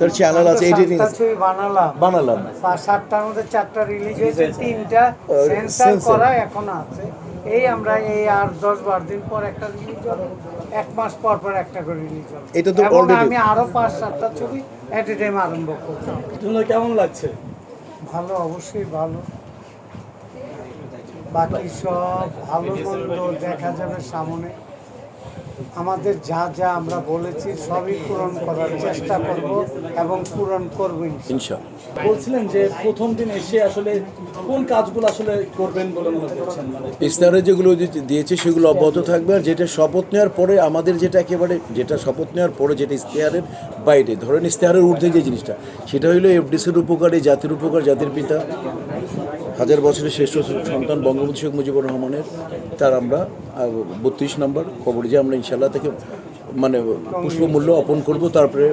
তার চ্যানেল আছে এডিটিং ছবি বানালাম। বানালাম। সাতটার মধ্যে চারটা রিলিজ হয়েছে তিনটা। সেন্সার করা এখনও আছে। এই আমরা এই আর দশ বারো দিন পর একটা রিলিজ হবে। এক মাস পর পর একটা করে রিলিজ হবে। এটা তো আমি আরও পাঁচ সাতটা ছবি এট এ টাইম আরম্ভ করছি। কেমন লাগছে? ভালো অবশ্যই ভালো। বাকি সব ভালো মন্দ দেখা যাবে সামনে। আমাদের যা যা আমরা বলেছি সবই পূরণ করার চেষ্টা করব এবং পূরণ করব বলছিলেন যে প্রথম দিন এসে আসলে কোন কাজগুলো আসলে করবেন বলে মনে করছেন? যেগুলো দিয়েছে সেগুলো অব্যাহত থাকবে আর যেটা শপথ নেওয়ার পরে আমাদের যেটা একেবারে যেটা শপথ নেওয়ার পরে যেটা ইস্তেহারের বাইরে ধরেন ইস্তেহারের ঊর্ধ্বে যে জিনিসটা, সেটা হইল এফডিসির উপকারে জাতির উপকার জাতির পিতা। হাজার বছরের শ্রেষ্ঠ সন্তান বঙ্গবন্ধু শেখ মুজিবুর রহমানের, তার আমরা বত্রিশ নম্বর খবর যে আমরা ইনশাল্লাহ থেকে মানে পুষ্পমূল্য অর্পণ করব, তারপরে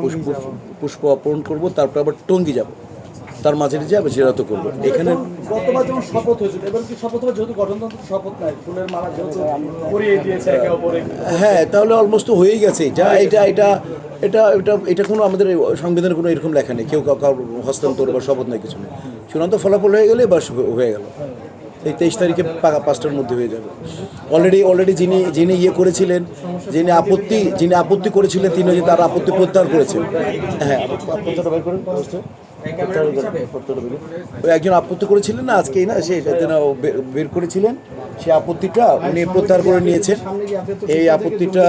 পুষ্প পুষ্প অর্পণ করব, তারপরে আবার টঙ্গি যাব। তার মাঝে যাবে সেটা তো করব। এখানে গতবার যেমন শপথ হয়েছিল এবার কি শপথ হবে? যেহেতু গঠনতন্ত্র শপথ নাই ফুলের মালা যেহেতু পরিয়ে দিয়েছে একে অপরে। হ্যাঁ তাহলে অলমোস্ট তো হয়েই গেছে এটা। এটা এটা এটা এটা এটা কোনো আমাদের সংবিধানে কোনো এরকম লেখা নেই। কেউ কাউ হস্তান্তর বা শপথ নেই কিছু নেই। চূড়ান্ত ফলাফল হয়ে গেলে বাস হয়ে গেল। এই তেইশ তারিখে পাঁচটার মধ্যে হয়ে যাবে। অলরেডি অলরেডি যিনি যিনি ইয়ে করেছিলেন যিনি আপত্তি যিনি আপত্তি করেছিলেন তিনি তার আপত্তি প্রত্যাহার করেছেন। হ্যাঁ প্রত্যাহারটা বের করুন একজন আপত্তি করেছিলেন না আজকেই না? সে বের করেছিলেন। সেই আপত্তিটা উনি প্রত্যাহার করে নিয়েছেন। এই আপত্তিটা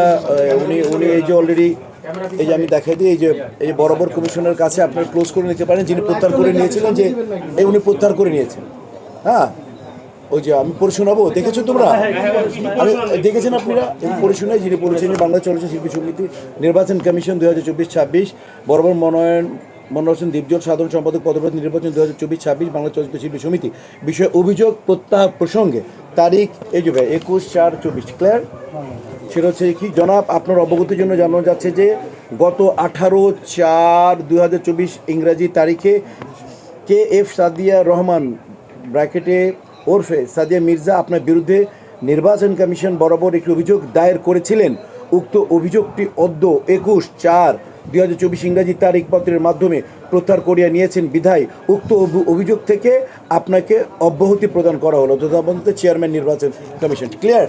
উনি উনি এই যে অলরেডি এই যে আমি দেখাই দিই এই যে এই যে বরাবর কমিশনের কাছে আপনারা ক্লোজ করে নিতে পারেন যিনি প্রত্যাহার করে নিয়েছিলেন যে এই উনি প্রত্যাহার করে নিয়েছেন। হ্যাঁ? ওই যে আমি পড়ে শোনাবো দেখেছ তোমরা? আমি দেখেছেন আপনারা? এই পড়ে শুনে যিনি বলেছেন বাংলা চলচ্চিত্র শিল্পী সমিতি নির্বাচন কমিশন দু হাজার চব্বিশ ছাব্বিশ বরাবর মনোনয়ন মনোহর হোসেন সাধারণ সম্পাদক পদপ্রার্থী, নির্বাচন দু হাজার চব্বিশ, ছাব্বিশ, বাংলা চলচ্চিত্র শিল্পী সমিতি। বিষয়ে অভিযোগ প্রত্যাহার প্রসঙ্গে তারিখ এই যে ভাই, একুশ চার চব্বিশ ক্লিয়ার সেটা হচ্ছে কি, জনাব, আপনার অবগতির জন্য জানানো যাচ্ছে যে গত আঠারো চার দুই হাজার চব্বিশ ইংরাজি তারিখে কে এফ সাদিয়া রহমান, ব্র্যাকেটে ওরফে সাদিয়া মির্জা আপনার বিরুদ্ধে নির্বাচন কমিশন বরাবর একটি অভিযোগ দায়ের করেছিলেন। উক্ত অভিযোগটি অদ্য একুশ চার দুই হাজার চব্বিশ ইংরাজি তারিখপত্রের মাধ্যমে প্রত্যাহার করিয়া নিয়েছেন বিধায়। উক্ত অভি- অভিযোগ থেকে আপনাকে অব্যাহতি প্রদান করা হলো। তথাবন্ধতে চেয়ারম্যান নির্বাচন কমিশন। ক্লিয়ার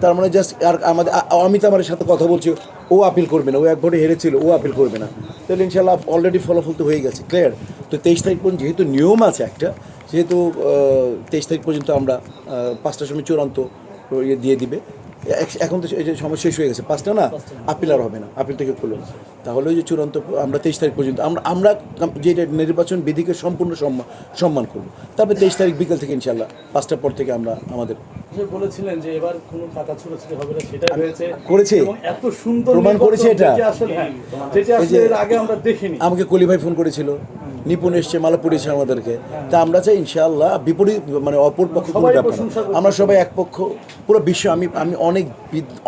তার মানে জাস্ট আর আমাদের আ- অমিত আমার সাথে কথা বলছি। ও আপিল করবে না। ও এক ভোটে হেরেছিল। ও আপিল করবে না। তাহলে ইনশাল্লাহ অলরেডি ফলাফল তো হয়ে গেছে। ক্লিয়ার তো তেইশ তারিখ পর্যন্ত যেহেতু নিয়ম আছে একটা যেহেতু তেইশ তারিখ পর্যন্ত আমরা পাঁচটার সময় চূড়ান্ত ইয়ে দিয়ে দিবে। এখন তো এই যে সময় শেষ হয়ে গেছে। পাঁচটা না? আপিল আর হবে না। আপিল থেকে খুলবে না তাহলে ওই যে চূড়ান্ত আমরা তেইশ তারিখ পর্যন্ত আমরা আমরা যে নির্বাচন বিধিকে সম্পূর্ণ সম্মান সম্মান করব। তারপরে তেইশ তারিখ বিকেল থেকে ইনশাল্লাহ পাঁচটার পর থেকে আমরা আমাদের বলেছিলেন যে এবার কোনো টাকা ছোড়াছুড়ি হবে না সেটা হয়েছে। করেছি। এত সুন্দর প্রমাণ করেছি এটা? যেটা আসলে হ্যাঁ, যেটা আগে আমরা দেখিনি। আমাকে কলি ভাই ফোন করেছিল। নিপুণ এসছে মালা পড়িয়েছে আমাদেরকে। তা আমরা চাই ইনশাআল্লাহ বিপরীত মানে অপর পক্ষ কোনো ব্যাপার। আমরা সবাই এক পক্ষ পুরো বিশ্ব আমি আমি অনেক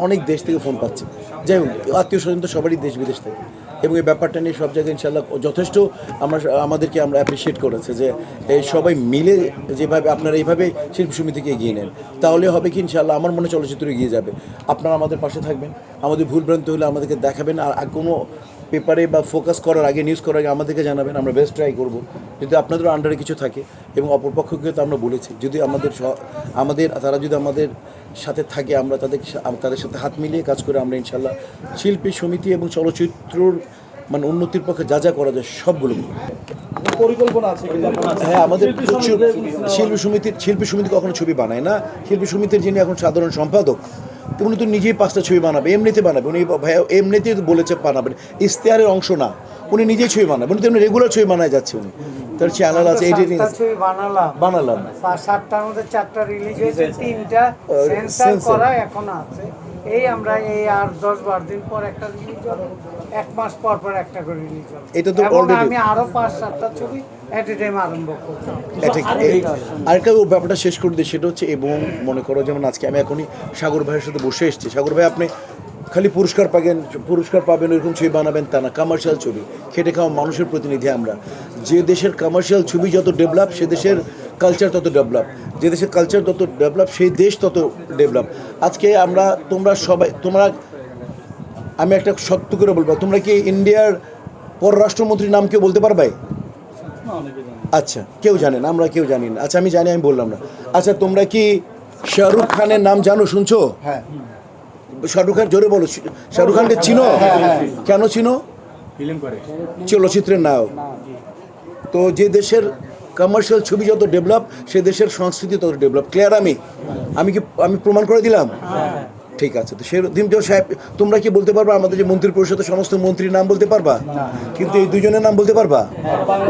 অনেক দেশ থেকে ফোন পাচ্ছি। যাই হোক আত্মীয় স্বজন তো সবারই দেশ বিদেশ থেকে। এবং এই ব্যাপারটা নিয়ে সব জায়গায় ইনশাল্লাহ যথেষ্ট আমরা আমাদেরকে আমরা অ্যাপ্রিসিয়েট করেছে যে এই সবাই মিলে যেভাবে আপনারা এইভাবে শিল্প সমিতিকে এগিয়ে নেন। তাহলে হবে কি ইনশাল্লাহ আমার মনে চলচ্চিত্র এগিয়ে যাবে। আপনারা আমাদের পাশে থাকবেন। আমাদের ভুলভ্রান্তি হলে আমাদেরকে দেখাবেন। আর আর কোনো পেপারে বা ফোকাস করার আগে নিউজ করার আগে আমাদেরকে জানাবেন আমরা বেস্ট ট্রাই করব। যদি আপনাদের আন্ডারে কিছু থাকে এবং অপরপক্ষকে তো আমরা বলেছি যদি আমাদের আমাদের তারা যদি আমাদের সাথে থাকে আমরা তাদের তাদের সাথে হাত মিলিয়ে কাজ করে আমরা ইনশাল্লাহ শিল্পী সমিতি এবং চলচ্চিত্রর মানে উন্নতির পক্ষে যা যা করা যায় সবগুলো। পরিকল্পনা আছে হ্যাঁ আমাদের প্রচুর শিল্পী সমিতির শিল্পী সমিতি কখনো ছবি বানায় না। শিল্পী সমিতির যিনি এখন সাধারণ সম্পাদক তো উনি তো নিজেই পাঁচটা ছবি বানাবে এমনিতে বানাবে। উনি ভাইয়া এমনিতেই তো বলেছে বানাবেন। ইশতেহারের অংশ না উনি নিজেই ছবি বানাবেন। উনি তো এমনি রেগুলার ছবি বানায় যাচ্ছে উনি। তার চ্যানেল আছে এডিটিং ছবি বানালাম। বানালাম। সাতটার মধ্যে চারটা রিলিজ হয়েছে তিনটা সেন্সার করা এখন আছে। এই আমরা এই আর দশ বারো দিন পর একটা রিলিজ হবে এক মাস পর পর একটা করে রিলিজ হবে এটা তো already- আমি আরও পাঁচ সাতটা ছবি এট এ টাইম আরম্ভ করছি। আরেকটা ও ব্যাপারটা শেষ করে দিই সেটা হচ্ছে এবং মনে করো যেমন আজকে আমি এখনই সাগর ভাইয়ের সাথে বসে এসেছি। সাগর ভাই আপনি খালি পুরস্কার পাবেন পুরস্কার পাবেন এরকম ছবি বানাবেন তা না কমার্শিয়াল ছবি। খেটে খাওয়া মানুষের প্রতিনিধি আমরা। যে দেশের কমার্শিয়াল ছবি যত ডেভেলপ সে দেশের কালচার তত ডেভেলপ যে দেশের কালচার তত ডেভেলপ সেই দেশ তত ডেভেলপ আজকে আমরা তোমরা সবাই তোমরা আমি একটা সত্য করে বলব তোমরা কি ইন্ডিয়ার পররাষ্ট্রমন্ত্রীর নাম কেউ বলতে পারবে? আচ্ছা কেউ জানে না আমরা কেউ জানি না। আচ্ছা আমি জানি আমি বললাম না। আচ্ছা তোমরা কি শাহরুখ খানের নাম জানো শুনছো? হ্যাঁ। শাহরুখ খান জোরে বলো শাহরুখ খানকে চিনো? কেন চিনো? চলচ্চিত্রের নায়ক। তো যে দেশের কমার্শিয়াল ছবি যত ডেভেলপ সে দেশের সংস্কৃতি তত ডেভেলপ ক্লিয়ার আমি? আমি কি আমি প্রমাণ করে দিলাম? ঠিক আছে তো সে সেরকম সাহেব তোমরা কি বলতে পারবা? আমাদের যে মন্ত্রী পরিষদের সমস্ত মন্ত্রীর নাম বলতে পারবা? কিন্তু এই দুজনের নাম বলতে পারবা?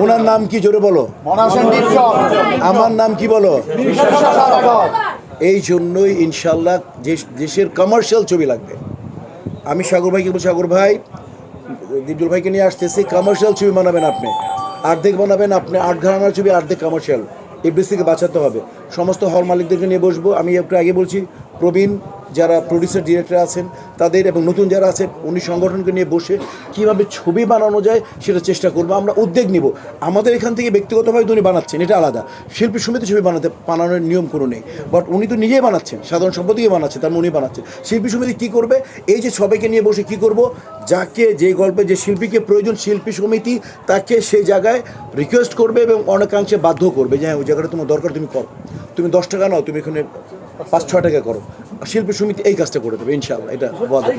ওনার নাম কি জোরে বলো? আমার নাম কি বলো? এই জন্যই ইনশাল্লাহ যে দেশের কমার্শিয়াল ছবি লাগবে। আমি সাগর ভাইকে বলছি সাগর ভাই দিজুল ভাইকে নিয়ে আসতেছি কমার্শিয়াল ছবি বানাবেন আপনি। অর্ধেক বানাবেন, আপনি আট ঘরানার ছবি আর্ধেক কমার্শিয়াল এই থেকে বাঁচাতে হবে। সমস্ত হল মালিকদেরকে নিয়ে বসবো। আমি একটু আগে বলছি প্রবীণ যারা প্রডিউসার ডিরেক্টর আছেন, তাদের এবং নতুন যারা আছেন, উনি সংগঠনকে নিয়ে বসে কীভাবে ছবি বানানো যায় সেটা চেষ্টা করব, আমরা উদ্যোগ নিব। আমাদের এখান থেকে ব্যক্তিগতভাবে উনি বানাচ্ছেন, এটা আলাদা। শিল্পী সমিতি ছবি বানাতে, বানানোর নিয়ম কোনো নেই। বাট উনি তো নিজেই বানাচ্ছেন, সাধারণ সম্পত্তিকে বানাচ্ছেন তার মানে উনি বানাচ্ছেন। শিল্পী সমিতি কী করবে? এই যে সবাইকে নিয়ে বসে কী করব? যাকে যে গল্পে, যে শিল্পীকে প্রয়োজন, শিল্পী সমিতি তাকে সেই জায়গায় রিকোয়েস্ট করবে এবং অনেকাংশে বাধ্য করবে। যে হ্যাঁ ওই জায়গাটা তোমার দরকার, তুমি করো। তুমি দশ টাকা নাও, তুমি এখানে পাঁচ ছয় টাকা করো। শিল্পী সমিতি এই কাজটা করে দেবে ইনশাআল্লাহ এটা ওয়াদা